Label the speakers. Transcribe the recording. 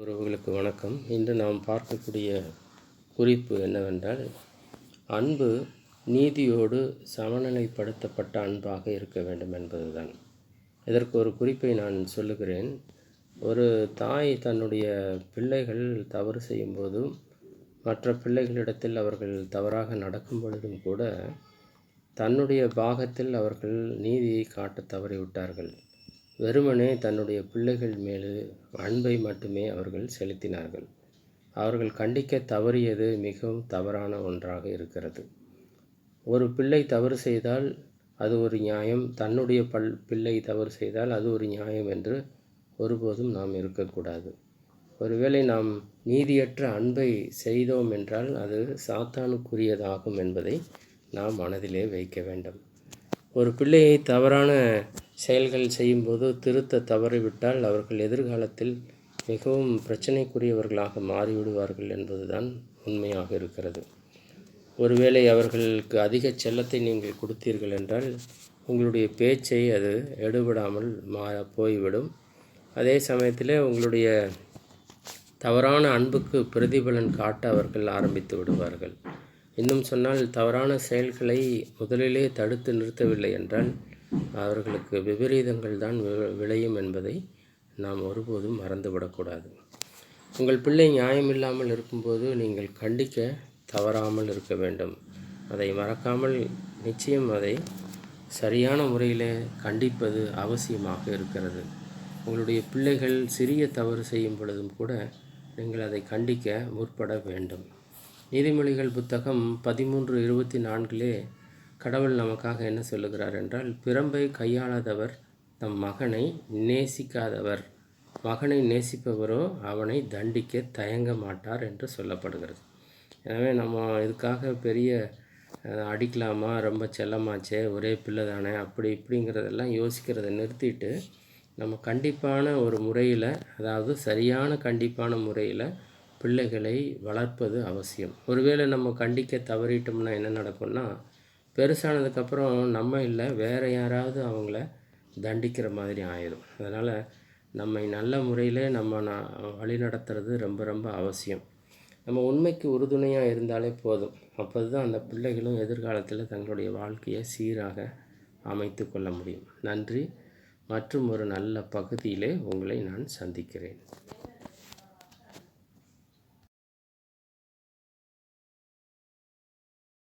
Speaker 1: உறவுகளுக்கு வணக்கம். இன்று நாம் பார்க்கக்கூடிய குறிப்பு என்னவென்றால் அன்பு நீதியோடு சமநிலைப்படுத்தப்பட்ட அன்பாக இருக்க வேண்டும் என்பதுதான். இதற்கு ஒரு குறிப்பை நான் சொல்லுகிறேன். ஒரு தாய் தன்னுடைய பிள்ளைகள் தவறு செய்யும்போதும் மற்ற பிள்ளைகளிடத்தில் அவர்கள் தவறாக நடக்கும் பொழுதும் கூட தன்னுடைய பாகத்தில் அவர்கள் நீதியை காட்ட தவறிவிட்டார்கள். வெறுமனே தன்னுடைய பிள்ளைகள் மீது அன்பை மட்டுமே அவர்கள் செலுத்தினார்கள். அவர்கள் கண்டிக்க தவறியது மிகவும் தவறான ஒன்றாக இருக்கிறது. ஒரு பிள்ளை தவறு செய்தால் அது ஒரு நியாயம். தன்னுடைய பல் பிள்ளை தவறு செய்தால் அது ஒரு நியாயம் என்று ஒருபோதும் நாம் இருக்கக்கூடாது. ஒருவேளை நாம் நீதியற்ற அன்பை செய்தோம் என்றால் அது சாத்தானுக்குரியதாகும் என்பதை நாம் மனதிலே வைக்க வேண்டும். ஒரு பிள்ளையை தவறான செயல்கள் செய்யும்போது திருத்த தவறிவிட்டால் அவர்கள் எதிர்காலத்தில் மிகவும் பிரச்சனைக்குரியவர்களாக மாறிவிடுவார்கள் என்பதுதான் உண்மையாக இருக்கிறது. ஒருவேளை அவர்களுக்கு அதிக செல்லத்தை நீங்கள் கொடுத்தீர்கள் என்றால் உங்களுடைய பேச்சை அது எடுபடாமல் மா போய்விடும். அதே சமயத்தில் உங்களுடைய தவறான அன்புக்கு பிரதிபலன் காட்ட அவர்கள் ஆரம்பித்து விடுவார்கள். இன்னும் சொன்னால் தவறான செயல்களை முதலிலே தடுத்து நிறுத்தவில்லை என்றால் அவர்களுக்கு விபரீதங்கள் தான் விளையும் என்பதை நாம் ஒருபோதும் மறந்துவிடக்கூடாது. உங்கள் பிள்ளை நியாயமில்லாமல் இருக்கும்போது நீங்கள் கண்டிக்க தவறாமல் இருக்க வேண்டும். அதை மறக்காமல் நிச்சயம் அதை சரியான முறையில் கண்டிப்பது அவசியமாக இருக்கிறது. உங்களுடைய பிள்ளைகள் சிறிய தவறு செய்யும் பொழுதும் கூட நீங்கள் அதை கண்டிக்க முற்பட வேண்டும். நீதிமொழிகள் புத்தகம் பதிமூன்று இருபத்தி நான்கிலே கடவுள் நமக்காக என்ன சொல்லுகிறார் என்றால் பிறம்பை கையாளாதவர் தம் மகனை நேசிக்காதவர். மகனை நேசிப்பவரோ அவனை தண்டிக்க தயங்க மாட்டார் என்று சொல்லப்படுகிறது. எனவே நம்ம இதுக்காக பெரிய அடிக்கலாமா? ரொம்ப செல்லமாச்சே? ஒரே பிள்ளை தானே? அப்படி இப்படிங்கிறதெல்லாம் யோசிக்கிறத நிறுத்திட்டு நம்ம கண்டிப்பான ஒரு முறையில் அதாவது சரியான கண்டிப்பான முறையில் பிள்ளைகளை வளர்ப்பது அவசியம். ஒருவேளை நம்ம கண்டிக்க தவறிட்டோம்னா என்ன நடக்கும்னா பெருசானதுக்கப்புறம் நம்ம இல்லை வேறு யாராவது அவங்கள தண்டிக்கிற மாதிரி ஆயிடும் அதனால் நம்மை நல்ல முறையில் நம்ம நான் வழி நடத்துறது ரொம்ப ரொம்ப அவசியம். நம்ம உண்மைக்கு உறுதுணையாக இருந்தாலே போதும். அப்போது தான் அந்த பிள்ளைகளும் எதிர்காலத்தில் தங்களுடைய வாழ்க்கையை சீராக அமைத்து கொள்ள முடியும். நன்றி. மற்றும் ஒரு நல்ல பகுதியிலே உங்களை நான் சந்திக்கிறேன்.